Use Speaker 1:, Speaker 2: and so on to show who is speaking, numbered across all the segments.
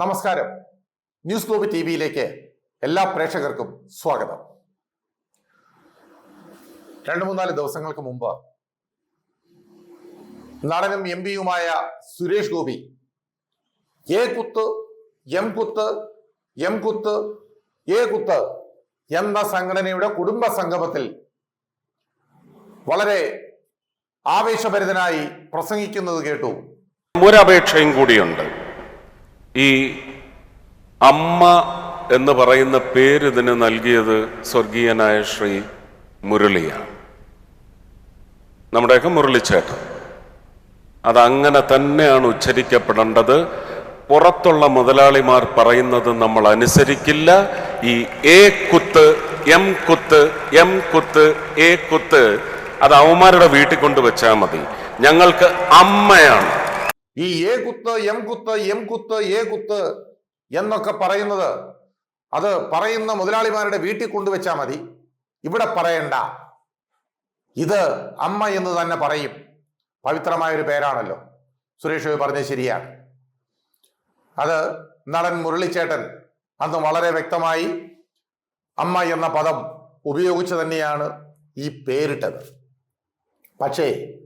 Speaker 1: നമസ്കാരം. News globe T വിയിലേക്ക് എല്ലാ പ്രേക്ഷകർക്കും സ്വാഗതം. രണ്ട് മൂന്നാൽ ദിവസങ്ങൾക്ക് മുമ്പ് നടനും എം പിയുമായ സുരേഷ് ഗോപി എ കുത്ത് എം കുത്ത് എം കുത്ത് എ കുത്ത് എന്ന സംഘടനയുടെ കുടുംബ സംഗമത്തിൽ വളരെ ആവേശഭരിതനായി പ്രസംഗിക്കുന്നത് കേട്ടു.
Speaker 2: ഒരപേക്ഷയും കൂടിയുണ്ട്. ഈ അമ്മ എന്ന് പറയുന്ന പേര് ഇതിന് നൽകിയത് സ്വർഗീയനായ ശ്രീ മുരളിയാണ്. നമ്മുടെയൊക്കെ മുരളിച്ചേട്ടൻ. അതങ്ങനെ തന്നെയാണ് ഉച്ചരിക്കപ്പെടേണ്ടത്. പുറത്തുള്ള മുതലാളിമാർ പറയുന്നത് നമ്മൾ അനുസരിക്കില്ല. ഈ എ കുത്ത് എം കുത്ത് എം കുത്ത് എ കുത്ത് അത് അവന്മാരുടെ വീട്ടിൽ കൊണ്ട് വെച്ചാൽ മതി. ഞങ്ങൾക്ക് അമ്മയാണ്.
Speaker 1: ഈ എ കുത്ത് എം കുത്ത് എം കുത്ത് എ കുത്ത് എന്നൊക്കെ പറയുന്നത് അത് പറയുന്ന മുതലാളിമാരുടെ വീട്ടിൽ കൊണ്ടുവച്ചാൽ മതി. ഇവിടെ പറയണ്ട. ഇത് അമ്മ എന്ന് തന്നെ പറയും. പവിത്രമായ ഒരു പേരാണല്ലോ. സുരേഷ് പറഞ്ഞത് ശരിയാണ്. അത് നടൻ മുരളിച്ചേട്ടൻ അന്ന് വളരെ വ്യക്തമായി അമ്മ എന്ന പദം ഉപയോഗിച്ച് തന്നെയാണ് ഈ പേരിട്ടത്. പക്ഷേ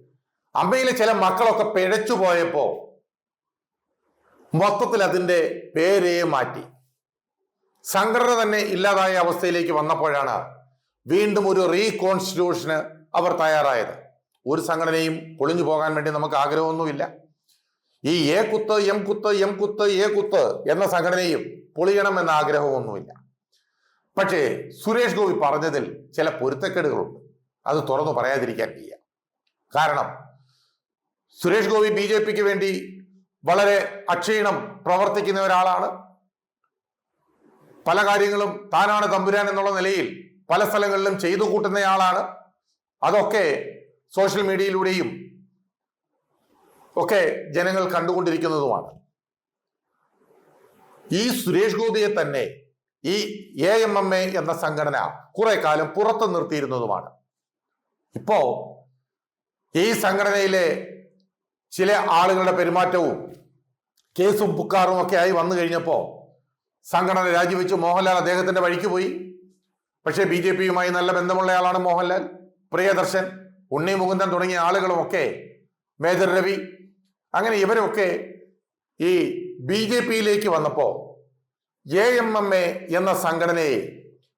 Speaker 1: അമ്മയിലെ ചില മക്കളൊക്കെ പിഴച്ചു പോയപ്പോ മൊത്തത്തിൽ അതിന്റെ പേരേ മാറ്റി. സംഘടന തന്നെ ഇല്ലാതായ അവസ്ഥയിലേക്ക് വന്നപ്പോഴാണ് വീണ്ടും ഒരു റീകോൺസ്റ്റിറ്റ്യൂഷന് അവർ തയ്യാറായത്. ഒരു സംഘടനയും പൊളിഞ്ഞു പോകാൻ വേണ്ടി നമുക്ക് ആഗ്രഹമൊന്നുമില്ല. ഈ എ കുത്ത് എം കുത്ത് എം കുത്ത് എ കുത്ത് എന്ന സംഘടനയും പൊളിയണം എന്ന ആഗ്രഹമൊന്നുമില്ല. പക്ഷേ സുരേഷ് ഗോപി പറഞ്ഞതിൽ ചില പൊരുത്തക്കേടുകളുണ്ട്. അത് തുറന്നു പറയാതിരിക്കാൻ വയ്യ. കാരണം സുരേഷ് ഗോപി ബി ജെ പിക്ക് വേണ്ടി വളരെ അക്ഷീണം പ്രവർത്തിക്കുന്ന ഒരാളാണ്. പല കാര്യങ്ങളും താനാണ് തമ്പുരാൻ എന്നുള്ള നിലയിൽ പല സ്ഥലങ്ങളിലും ചെയ്തു കൂട്ടുന്നയാളാണ് അതൊക്കെ സോഷ്യൽ മീഡിയയിലൂടെയും ഒക്കെ ജനങ്ങൾ കണ്ടുകൊണ്ടിരിക്കുന്നതുമാണ്. ഈ സുരേഷ് ഗോപിയെ തന്നെ ഈ എ എം എം എ എന്ന സംഘടന കുറെ കാലം പുറത്തു നിർത്തിയിരുന്നതുമാണ്. ഇപ്പോ ഈ സംഘടനയിലെ ചില ആളുകളുടെ പെരുമാറ്റവും കേസും പുക്കാറും ഒക്കെ ആയി വന്നു കഴിഞ്ഞപ്പോൾ സംഘടന രാജിവെച്ച്. മോഹൻലാൽ അദ്ദേഹത്തിന്റെ വഴിക്ക് പോയി. പക്ഷേ ബി ജെ പിയുമായി നല്ല ബന്ധമുള്ളയാളാണ് മോഹൻലാൽ. പ്രിയദർശൻ ഉണ്ണി മുകുന്ദൻ തുടങ്ങിയ ആളുകളുമൊക്കെ മേജർ രവി അങ്ങനെ ഇവരൊക്കെ ഈ ബി ജെ പിയിലേക്ക് വന്നപ്പോൾ എ എം എം എ എന്ന സംഘടനയെ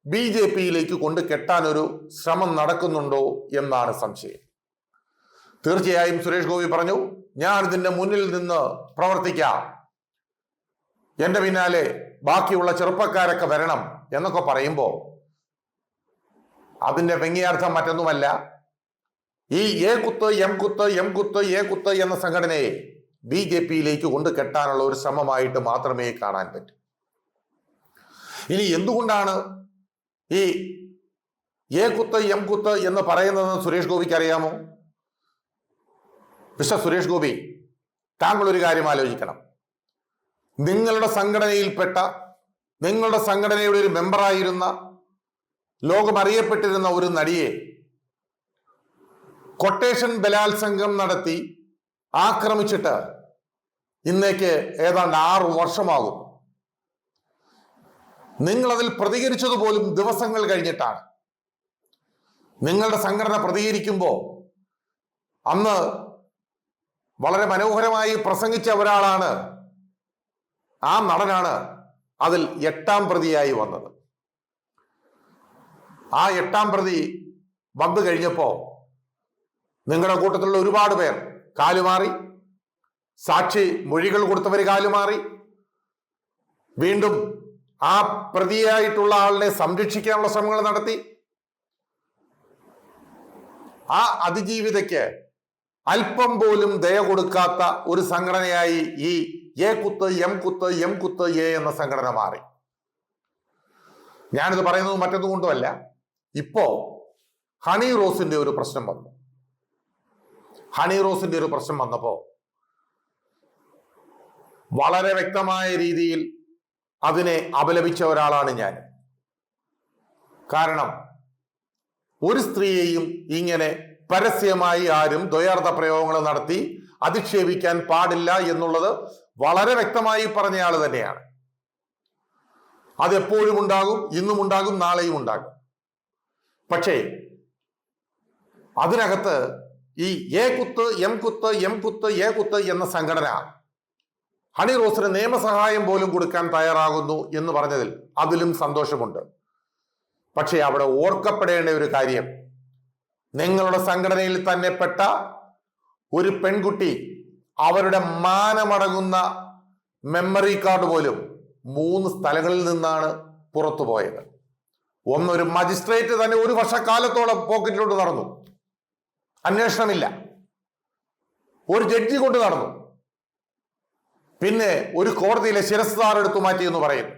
Speaker 1: ബി ജെ പിയിലേക്ക് കൊണ്ട് കെട്ടാനൊരു ശ്രമം നടക്കുന്നുണ്ടോ എന്നാണ് സംശയം. തീർച്ചയായും സുരേഷ് ഗോപി പറഞ്ഞു ഞാൻ ഇതിന്റെ മുന്നിൽ നിന്ന് പ്രവർത്തിക്കാം. എന്റെ പിന്നാലെ ബാക്കിയുള്ള ചെറുപ്പക്കാരൊക്കെ വരണം എന്നൊക്കെ പറയുമ്പോൾ അതിന്റെ വ്യങ്ങിയാർത്ഥം മറ്റൊന്നുമല്ല. ഈ എ കുത്ത് എം കുത്ത് എം കുത്ത് എ കുത്ത് എന്ന സംഘടനയെ ബി ജെ പിയിലേക്ക് കൊണ്ട് കെട്ടാനുള്ള ഒരു ശ്രമമായിട്ട് മാത്രമേ കാണാൻ പറ്റൂ. ഇനി എന്തുകൊണ്ടാണ് ഈ എ കുത്ത് എം കുത്ത് എന്ന് പറയുന്നതെന്ന് സുരേഷ് ഗോപിക്ക് അറിയാമോ? മിസ്റ്റർ സുരേഷ് ഗോപി താങ്കൾ ഒരു കാര്യം ആലോചിക്കണം. നിങ്ങളുടെ സംഘടനയിൽപ്പെട്ട നിങ്ങളുടെ സംഘടനയുടെ ഒരു മെമ്പറായിരുന്ന ലോകം അറിയപ്പെട്ടിരുന്ന ഒരു നടിയെ കൊട്ടേഷൻ ബലാത്സംഗം നടത്തി ആക്രമിച്ചിട്ട് ഇന്നേക്ക് ഏതാണ്ട് ആറ് വർഷമാകും. നിങ്ങളതിൽ പ്രതികരിച്ചത് പോലും ദിവസങ്ങൾ കഴിഞ്ഞിട്ടാണ്. നിങ്ങളുടെ സംഘടന പ്രതികരിക്കുമ്പോൾ അന്ന് വളരെ മനോഹരമായി പ്രസംഗിച്ച ഒരാളാണ് ആ നടനാണ് അതിൽ എട്ടാം പ്രതിയായി വന്നത്. ആ എട്ടാം പ്രതി വന്നു കഴിഞ്ഞപ്പോ നിങ്ങളുടെ കൂട്ടത്തിലുള്ള ഒരുപാട് പേർ കാലുമാറി സാക്ഷി മൊഴികൾ കൊടുത്തവർ കാലുമാറി വീണ്ടും ആ പ്രതിയായിട്ടുള്ള ആളിനെ സംരക്ഷിക്കാനുള്ള ശ്രമങ്ങൾ നടത്തി. ആ അതിജീവിതയ്ക്ക് അല്പം പോലും ദയ കൊടുക്കാത്ത ഒരു സംഘടനയായി ഈ എ കുത്ത് എം കുത്ത് എം കുത്ത് എ എന്ന സംഘടന മാറി. ഞാനിത് പറയുന്നത് മറ്റൊന്നും കൊണ്ടുമല്ല. ഇപ്പോ ഹണി റോസിന്റെ ഒരു പ്രശ്നം വന്നു. ഹണി റോസിന്റെ ഒരു പ്രശ്നം വന്നപ്പോ വളരെ വ്യക്തമായ രീതിയിൽ അതിനെ അപലപിച്ച ഒരാളാണ് ഞാൻ. കാരണം ഒരു സ്ത്രീയെയും ഇങ്ങനെ പരസ്യമായി ആരും ദ്വയാർത്ഥ പ്രയോഗങ്ങൾ നടത്തി അധിക്ഷേപിക്കാൻ പാടില്ല എന്നുള്ളത് വളരെ വ്യക്തമായി പറഞ്ഞ ആൾ തന്നെയാണ്. അത് എപ്പോഴും ഉണ്ടാകും ഇന്നും ഉണ്ടാകും നാളെയും ഉണ്ടാകും. പക്ഷേ അതിനകത്ത് ഈ എ കുത്ത് എം കുത്ത് എം കുത്ത് എ കുത്ത് എന്ന സംഘടന ഹണി റോസിന് നിയമസഹായം പോലും കൊടുക്കാൻ തയ്യാറാകുന്നു എന്ന് പറഞ്ഞതിൽ അതിലും സന്തോഷമുണ്ട്. പക്ഷേ അവിടെ ഓർക്കപ്പെടേണ്ട ഒരു കാര്യം നിങ്ങളുടെ സംഘടനയിൽ തന്നെ പെട്ട ഒരു പെൺകുട്ടി അവരുടെ മാനമടങ്ങുന്ന മെമ്മറി കാർഡ് പോലും മൂന്ന് സ്ഥലങ്ങളിൽ നിന്നാണ് പുറത്തു പോയത്. ഒന്നൊരു മജിസ്ട്രേറ്റ് തന്നെ ഒരു വർഷക്കാലത്തോളം പോക്കറ്റിലോട്ട് നടന്നു. അന്വേഷണമില്ല. ഒരു ജഡ്ജി കൊണ്ട് നടന്നു. പിന്നെ ഒരു കോടതിയിലെ ശിരസ്താർ എടുത്തു മാറ്റി എന്ന് പറയുന്നു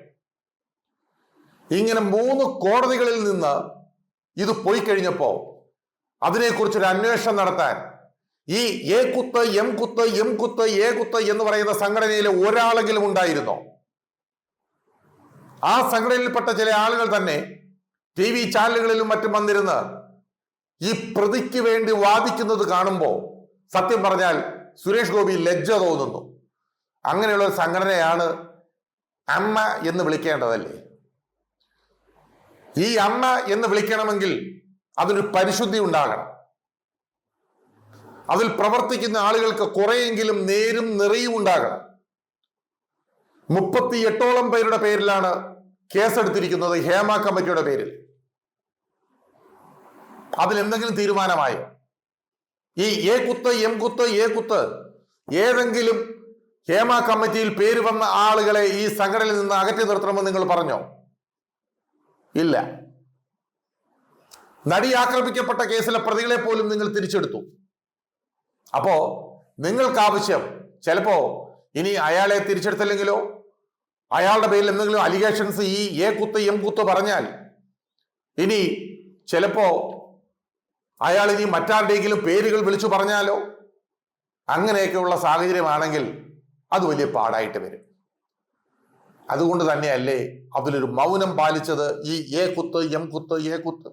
Speaker 1: ഇങ്ങനെ മൂന്ന് കോടതികളിൽ നിന്ന് ഇത് പോയി കഴിഞ്ഞപ്പോ അതിനെക്കുറിച്ചൊരു അന്വേഷണം നടത്താൻ. ഈ എ കുത്ത് എം കുത്ത് എം കുത്ത് എ കുത്ത് എന്ന് പറയുന്ന സംഘടനയിൽ ഒരാളെങ്കിലും ഉണ്ടായിരുന്നോ? ആ സംഘടനയിൽപ്പെട്ട ചില ആളുകൾ തന്നെ ടി വി ചാനലുകളിലും മറ്റും വന്നിരുന്ന് ഈ പ്രതിക്ക് വേണ്ടി വാദിക്കുന്നത് കാണുമ്പോൾ സത്യം പറഞ്ഞാൽ സുരേഷ് ഗോപി ലജ്ജ തോന്നുന്നു. അങ്ങനെയുള്ള ഒരു സംഘടനയാണ് അമ്മ എന്ന് വിളിക്കേണ്ടതല്ലേ? ഈ അമ്മ എന്ന് വിളിക്കണമെങ്കിൽ അതിനൊരു പരിശുദ്ധി ഉണ്ടാകണം. അതിൽ പ്രവർത്തിക്കുന്ന ആളുകൾക്ക് കുറെയെങ്കിലും നേരും നിറയും ഉണ്ടാകണം. മുപ്പത്തി എട്ടോളം പേരുടെ പേരിലാണ് കേസെടുത്തിരിക്കുന്നത് ഹേമ കമ്മിറ്റിയുടെ പേരിൽ. അതിൽ എന്തെങ്കിലും തീരുമാനമായി? ഈ എ കുത്ത് എം കുത്ത് എ കുത്ത് ഏതെങ്കിലും ഹേമ കമ്മിറ്റിയിൽ പേര് വന്ന ആളുകളെ ഈ സംഘടനയിൽ നിന്ന് അകറ്റി നിർത്തണമെന്ന് നിങ്ങൾ പറഞ്ഞോ? ഇല്ല. നടി ആക്രമിക്കപ്പെട്ട കേസിലെ പ്രതികളെ പോലും നിങ്ങൾ തിരിച്ചെടുത്തു. അപ്പോ നിങ്ങൾക്ക് ആവശ്യം ചിലപ്പോ ഇനി അയാളെ തിരിച്ചെടുത്തില്ലെങ്കിലോ അയാളുടെ പേരിൽ എന്തെങ്കിലും അലിഗേഷൻസ് ഈ എ കുത്ത് എം കുത്ത് പറഞ്ഞാൽ ഇനി ചിലപ്പോ അയാൾ ഇനി മറ്റാരുടെയെങ്കിലും പേരുകൾ വിളിച്ചു പറഞ്ഞാലോ അങ്ങനെയൊക്കെയുള്ള സാഹചര്യമാണെങ്കിൽ അത് വലിയ പാടായിട്ട് വരും. അതുകൊണ്ട് തന്നെയല്ലേ അതിലൊരു മൗനം പാലിച്ചത് ഈ എ കുത്ത് എം കുത്ത് എ കുത്ത്.